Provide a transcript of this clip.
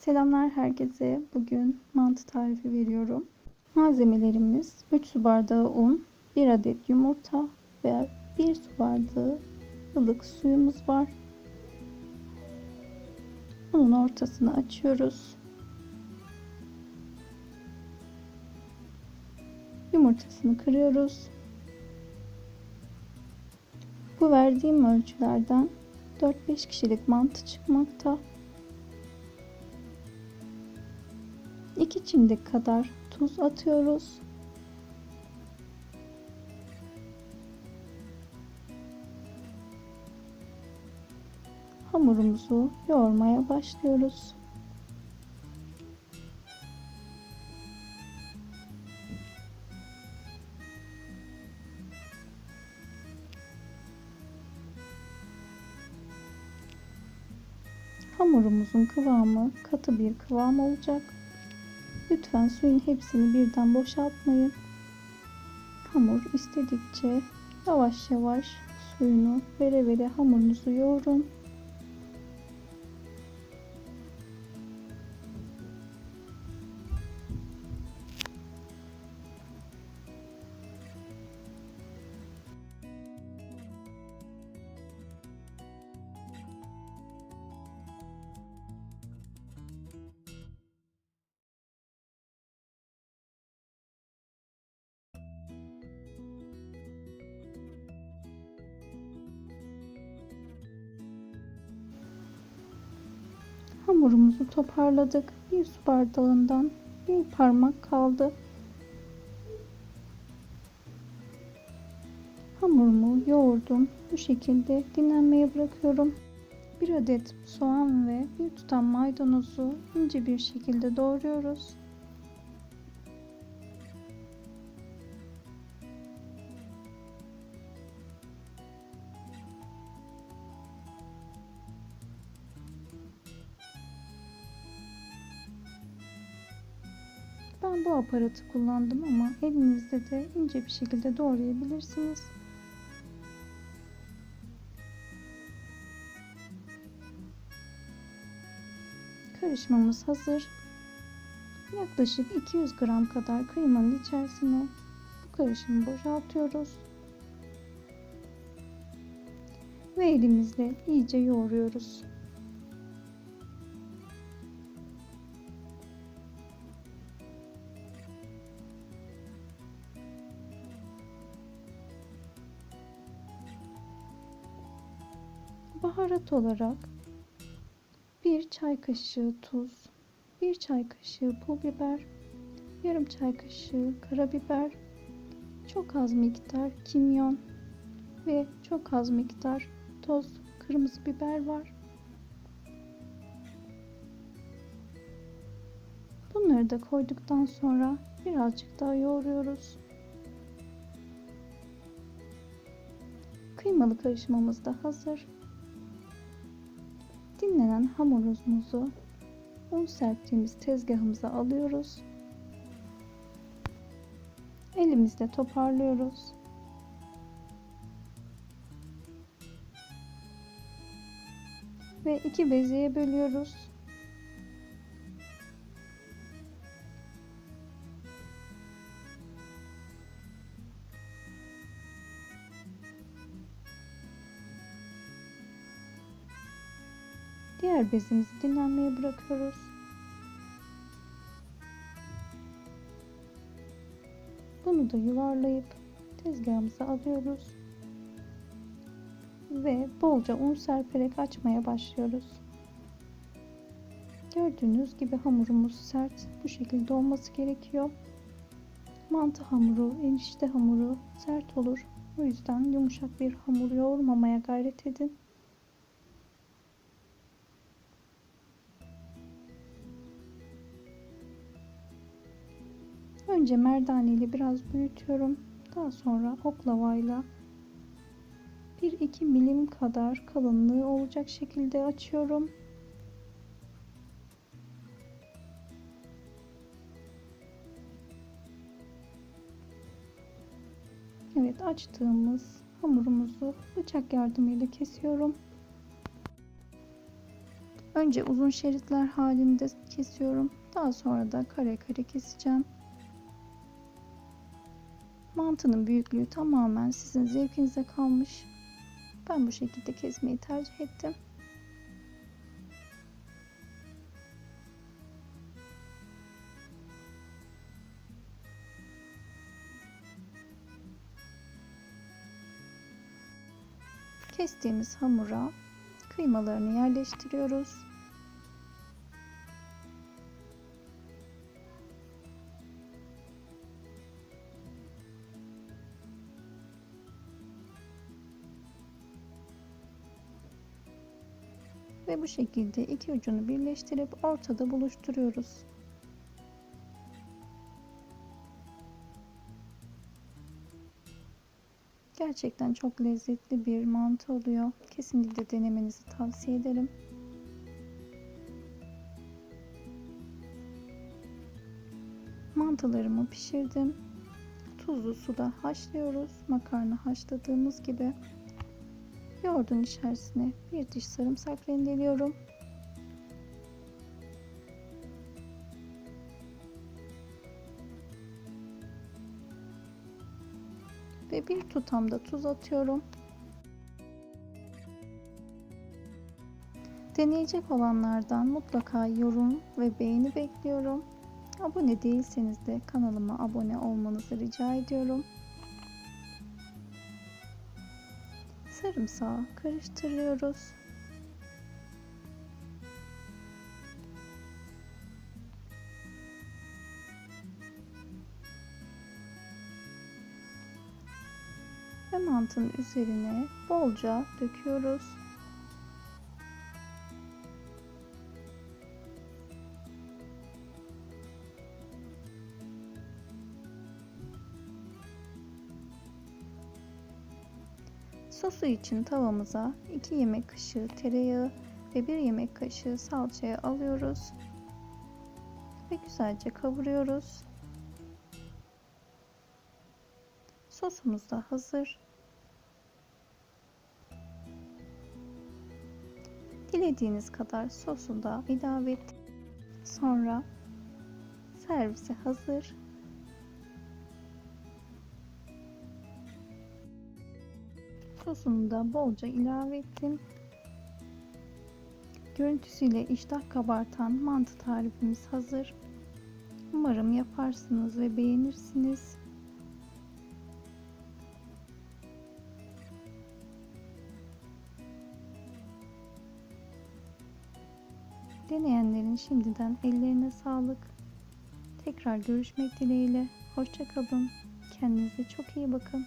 Selamlar herkese. Bugün mantı tarifi veriyorum. Malzemelerimiz 3 su bardağı un, 1 adet yumurta ve 1 su bardağı ılık suyumuz var. Unun ortasını açıyoruz. Yumurtasını kırıyoruz. Bu verdiğim ölçülerden 4-5 kişilik mantı çıkmakta. 2 çimdik kadar tuz atıyoruz. Hamurumuzu yoğurmaya başlıyoruz. Hamurumuzun kıvamı katı bir kıvam olacak. Lütfen suyun hepsini birden boşaltmayın. Hamur istedikçe yavaş yavaş suyunu vere vere hamurunuzu yoğurun. Hamurumuzu toparladık. Bir su bardağından bir parmak kaldı. Hamurumu yoğurdum. Bu şekilde dinlenmeye bırakıyorum. Bir adet soğan ve bir tutam maydanozu ince bir şekilde doğruyoruz. Ben bu aparatı kullandım ama elinizde de ince bir şekilde doğrayabilirsiniz. Karışmamız hazır. Yaklaşık 200 gram kadar kıymanın içerisine bu karışımı boşaltıyoruz. Ve elimizle iyice yoğuruyoruz. Baharat olarak 1 çay kaşığı tuz, 1 çay kaşığı pul biber, yarım çay kaşığı karabiber, çok az miktar kimyon ve çok az miktar toz kırmızı biber var. Bunları da koyduktan sonra birazcık daha yoğuruyoruz. Kıymalı karışımımız da hazır. Dinlenen hamurumuzu un serptiğimiz tezgahımıza alıyoruz. Elimizle toparlıyoruz. Ve iki bezeye bölüyoruz. Diğer bezimizi dinlenmeye bırakıyoruz. Bunu da yuvarlayıp tezgahımıza alıyoruz. Ve bolca un serperek açmaya başlıyoruz. Gördüğünüz gibi hamurumuz sert. Bu şekilde olması gerekiyor. Mantı hamuru, enişte hamuru sert olur. O yüzden yumuşak bir hamur yoğurmamaya gayret edin. Önce merdane ile biraz büyütüyorum. Daha sonra oklavayla 1-2 milim kadar kalınlığı olacak şekilde açıyorum. Evet açtığımız hamurumuzu bıçak yardımıyla kesiyorum. Önce uzun şeritler halinde kesiyorum. Daha sonra da kare kare keseceğim. Mantının büyüklüğü tamamen sizin zevkinize kalmış. Ben bu şekilde kesmeyi tercih ettim. Kestiğimiz hamura kıymalarını yerleştiriyoruz. Ve bu şekilde iki ucunu birleştirip ortada buluşturuyoruz. Gerçekten çok lezzetli bir mantı oluyor. Kesinlikle denemenizi tavsiye ederim. Mantılarımı pişirdim. Tuzlu suda haşlıyoruz. Makarna haşladığımız gibi. Yoğurdun içerisine bir diş sarımsak rendeliyorum. Ve bir tutam da tuz atıyorum. Deneyecek olanlardan mutlaka yorum ve beğeni bekliyorum. Abone değilseniz de kanalıma abone olmanızı rica ediyorum. Sarımsağı karıştırıyoruz. Ve mantının üzerine bolca döküyoruz. Sosu için tavamıza 2 yemek kaşığı tereyağı ve 1 yemek kaşığı salçayı alıyoruz. Ve güzelce kavuruyoruz. Sosumuz da hazır. Dilediğiniz kadar sosu da ilave et. Sonra servise hazır. Sosunu da bolca ilave ettim. Görüntüsüyle iştah kabartan mantı tarifimiz hazır. Umarım yaparsınız ve beğenirsiniz. Deneyenlerin şimdiden ellerine sağlık. Tekrar görüşmek dileğiyle. Hoşçakalın. Kendinize çok iyi bakın.